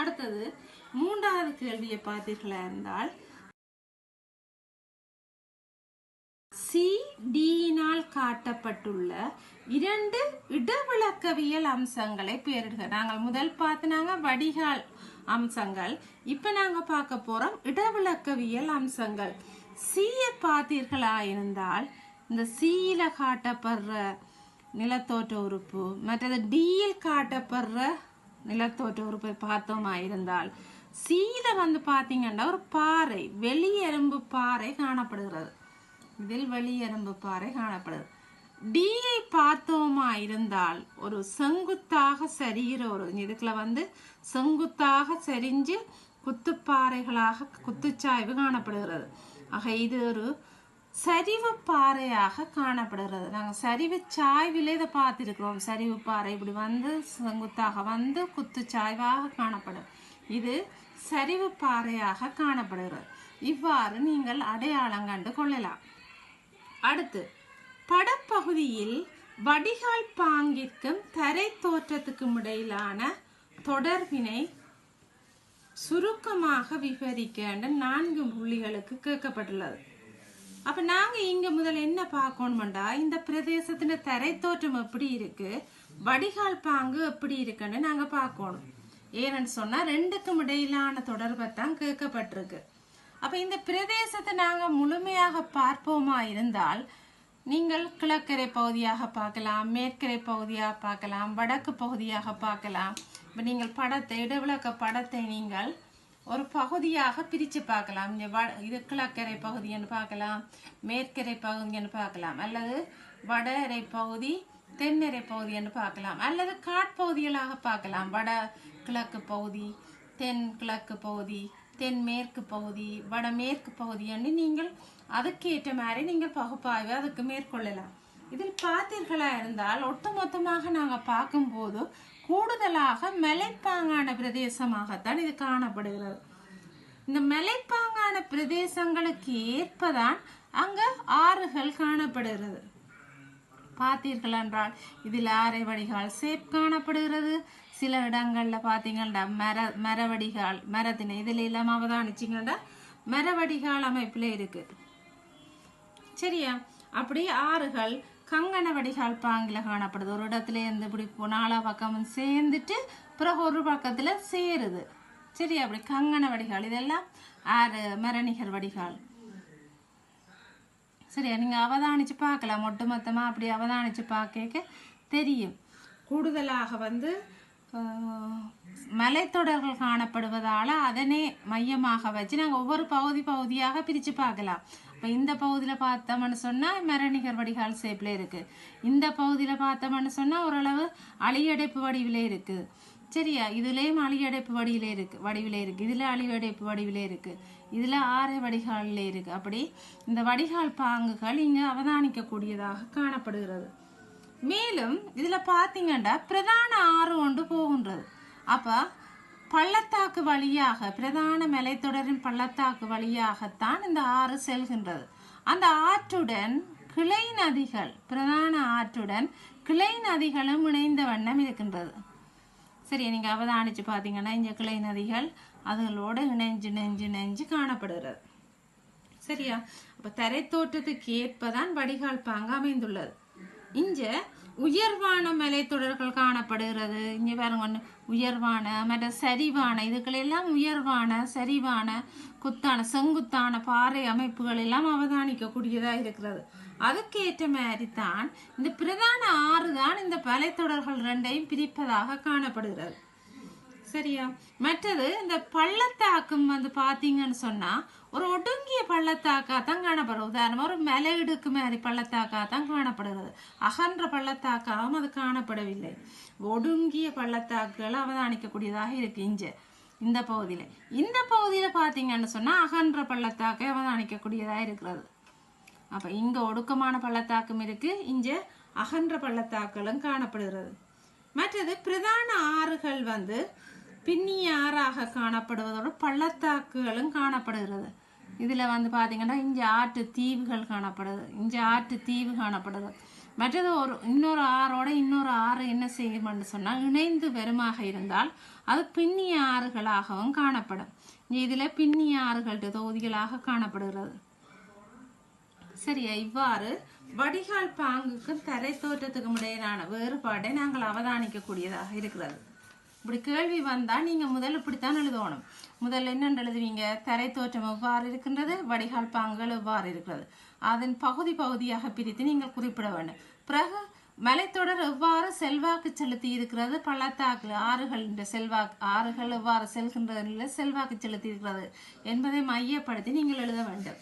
அடுத்தது மூன்றாவது கேள்வியை பார்த்தீர்களா இருந்தால் சிடியினால் காட்டப்பட்டுள்ள இரண்டு இடவிளக்கவியல் அம்சங்களை பெயரிடுக. நாங்கள் முதல் பார்த்தினாங்க வடிகால் அம்சங்கள். இப்ப நாங்க பார்க்க போறோம் இடவிளக்கவியல் அம்சங்கள். சீயை பார்த்தீர்களா இருந்தால் இந்த சீயில காட்டப்படுற நிலத்தோற்ற உறுப்பு மற்றது டியில் காட்டப்படுற நிலத்தோற்ற உறுப்பை பார்த்தோமா இருந்தால் சீதை வந்து பார்த்தீங்கன்னா ஒரு பாறை வெளியெறும்பு பாறை காணப்படுகிறது. இதில் வெளியெறும்பு பாறை காணப்படுது டியை பார்த்தோமா இருந்தால் ஒரு செங்குத்தாக சரிகிற ஒரு இதுக்குள்ள வந்து செங்குத்தாக சரிஞ்சு குத்துப்பாறைகளாக குத்துச்சாய்வு காணப்படுகிறது. ஆக இது ஒரு சரிவு பாறையாக காணப்படுகிறது. நாங்கள் சரிவு சாய்விலே இதை பார்த்துருக்குறோம். சரிவு பாறை இப்படி வந்து செங்குத்தாக வந்து குத்துச்சாய்வாக காணப்படும். இது சரிவு பாறையாக காணப்படுகிறது. இவ்வாறு நீங்கள் அடையாளம் கண்டு கொள்ளலாம். அடுத்து படப்பகுதியில் வடிகால் பாங்கிற்கும் தரை தோற்றத்துக்கும் இடையிலான தொடர்பினை சுருக்கமாக விவரிக்க நான்கு புள்ளிகளுக்கு கேட்கப்பட்டுள்ளது. அப்ப நாங்க இங்க முதல்ல என்ன பார்க்கணும்டா இந்த பிரதேசத்துல தரை தோற்றம் எப்படி இருக்கு? வடிகால் பாங்கு எப்படி இருக்குன்னு நாங்க பார்க்கணும். ஏன்னு சொன்னா ரெண்டுக்கும் இடையிலான தொடர்பை தான் கேட்கப்பட்டிருக்கு. அப்ப இந்த பிரதேசத்தை நாங்க முழுமையாக பார்ப்போமா இருந்தால் நீங்கள் கிழக்கரை பகுதியாக பார்க்கலாம் மேற்கரை பகுதியாக பார்க்கலாம் வடக்கு பகுதியாக பார்க்கலாம். இப்போ நீங்கள் படத்தை இடவிளக்க படத்தை நீங்கள் ஒரு பகுதியாக பிரித்து பார்க்கலாம். இங்கே வ இது கிழக்கரை பகுதின்னு பார்க்கலாம் மேற்கரை பகுதின்னு பார்க்கலாம் அல்லது வடரை பகுதி தென்னரை பகுதின்னு பார்க்கலாம் அல்லது காட்பகுதிகளாக பார்க்கலாம். வட கிழக்கு பகுதி தென் கிழக்கு பகுதி தென்மேற்கு பகுதி வடமேற்கு பகுதின்னு நீங்கள் அதுக்கேற்ற மாதிரி நீங்கள் பகுப்பாய்வு அதுக்கு மேற்கொள்ளலாம். இதில் பார்த்தீர்களா இருந்தால் ஒட்டுமொத்தமாக நாங்கள் பார்க்கும்போது கூடுதலாக மலைப்பாங்கான பிரதேசமாகத்தான் இது காணப்படுகிறது. இந்த மலைப்பாங்கான பிரதேசங்களுக்கு ஏற்பதான் அங்க ஆறுகள் காணப்படுகிறது. பார்த்தீர்கள் என்றால் இதில் ஆரை வடிகால் சேப் காணப்படுகிறது. சில இடங்களில் பார்த்தீங்கன்னா மர மரவடிகால் மரத்தினை இதில் எல்லாம் அவதானிச்சிங்கன்னா மரவடிகால் அமைப்பில் இருக்கு. சரியா? அப்படி ஆறுகள் கங்கண வடிகால் பாங்கில காணப்படுது. ஒரு இடத்துல இருந்து இப்படி நாலா பக்கமும் சேர்ந்துட்டு பிறகு ஒரு பக்கத்துல சேருது. சரி அப்படி கங்கண வடிகால் இதெல்லாம் ஆறு மரணிகர் வடிகால் சரியா? நீங்க அவதானிச்சு பார்க்கலாம். ஒட்டுமொத்தமா அப்படி அவதானிச்சு பார்க்க தெரியும். கூடுதலாக வந்து ஆஹ், மலைத்தொடர்கள் காணப்படுவதால அதனே மையமாக வச்சு நாங்கள் ஒவ்வொரு பகுதி பகுதியாக பிரித்து பார்க்கலாம். இப்போ இந்த பகுதியில் பார்த்தோம்னு சொன்னால் மரணிகர் வடிகால் ஷேப்பில் இருக்குது இந்த பகுதியில் பார்த்தோம்னு சொன்னால் ஓரளவு அழியடைப்பு வடிவிலே இருக்குது சரியா? இதுலேயும் அழியடைப்பு வடிவிலே இருக்குது வடிவிலே இருக்குது இதில் அழிவடைப்பு வடிவிலே இருக்குது இதில் ஆரை வடிகாலில் இருக்குது அப்படி இந்த வடிகால் பாங்குகள் இங்கே அவதானிக்கக்கூடியதாக காணப்படுகிறது. மேலும் இதில் பார்த்தீங்கன்னா பிரதான ஆறு ஒன்று போகின்றது. அப்போ பள்ளத்தாக்கு வழியாக பிரதான மலைத்தொடரின் பள்ளத்தாக்கு வழியாகத்தான் இந்த ஆறு செல்கின்றது. அந்த ஆற்றுடன் கிளை நதிகள் பிரதான ஆற்றுடன் கிளை நதிகளும் இணைந்த வண்ணம் இருக்கின்றது. சரி நீங்கள் அவதானிச்சு பார்த்தீங்கன்னா இந்த கிளை நதிகள் அதுகளோட இணைஞ்சு நெஞ்சு நெஞ்சு காணப்படுகிறது. சரியா? அப்போ தரை தோற்றத்துக்கு ஏற்பதான் வடிகால் பாங்கு அமைந்துள்ளது. இங்கே உயர்வான மலைத்தொடர்கள் காணப்படுகிறது. இங்க பாருங்க ஒன்று உயர்வான மற்ற சரிவான இதுகளெல்லாம் உயர்வான சரிவான குத்தான செங்குத்தான பாறை அமைப்புகள் எல்லாம் அவதானிக்கக்கூடியதாக இருக்கிறது. அதுக்கேற்ற மாதிரி தான் இந்த பிரதான ஆறு தான் இந்த மலைத்தொடர்கள் ரெண்டையும் பிரிப்பதாக காணப்படுகிறது. சரியா? மற்றது இந்த பள்ளத்தாக்கும் வந்து பாத்தீங்கன்னு சொன்னா ஒரு ஒடுங்கிய பள்ளத்தாக்கா தான் காணப்படும் உதாரணமா ஒரு மலையிடுக்கு மாதிரி பள்ளத்தாக்கா தான் காணப்படுகிறது. அகன்ற பள்ளத்தாக்காவும் அது காணப்படவில்லை. ஒடுங்கிய பள்ளத்தாக்குகள் அவதானிக்கக்கூடியதாக இருக்கு இஞ்ச இந்த பகுதியில. இந்த பகுதியில பாத்தீங்கன்னு சொன்னா அகன்ற பள்ளத்தாக்கை அவதானிக்கக்கூடியதா இருக்கிறது. அப்ப இங்க ஒடுக்கமான பள்ளத்தாக்கும் இருக்கு இஞ்ச அகன்ற பள்ளத்தாக்களும் காணப்படுகிறது. மற்றது பிரதான ஆறுகள் வந்து பின்னிய ஆறாக காணப்படுவதோடு பள்ளத்தாக்குகளும் காணப்படுகிறது. இதில் வந்து பார்த்திங்கன்னா இஞ்சி ஆற்று தீவுகள் காணப்படுது. இஞ்சி ஆற்று தீவு காணப்படுது. மற்றது ஒரு இன்னொரு ஆறோட இன்னொரு ஆறு என்ன செய்யும்னு சொன்னால் இணைந்து வருமாக இருந்தால் அது பின்னிய ஆறுகளாகவும் காணப்படும் இதில் பின்னிய ஆறுகள் தொகுதிகளாக காணப்படுகிறது. சரியா? இவ்வாறு வடிகால் பாங்குக்கும் தரை தோற்றத்துக்கும் இடையிலான வேறுபாட்டை நாங்கள் அவதானிக்கக்கூடியதாக இருக்கிறது. இப்படி கேள்வி வந்தால் நீங்கள் முதல்ல இப்படித்தான் எழுதணும். முதல்ல என்னென்று எழுதுவீங்க? தரை தோற்றம் எவ்வாறு இருக்கின்றது? வடிகால் பாங்குகள் எவ்வாறு இருக்கிறது? அதன் பகுதி பகுதியாக பிரித்து நீங்கள் குறிப்பிட வேண்டும். பிறகு மலைத்தொடர் எவ்வாறு செல்வாக்கு செலுத்தி இருக்கிறது? பள்ளத்தாக்கு ஆறுகள் என்ற செல்வாக்கு ஆறுகள் எவ்வாறு செல்கின்றதில் செல்வாக்கு செலுத்தி இருக்கிறது என்பதை மையப்படுத்தி நீங்கள் எழுத வேண்டும்.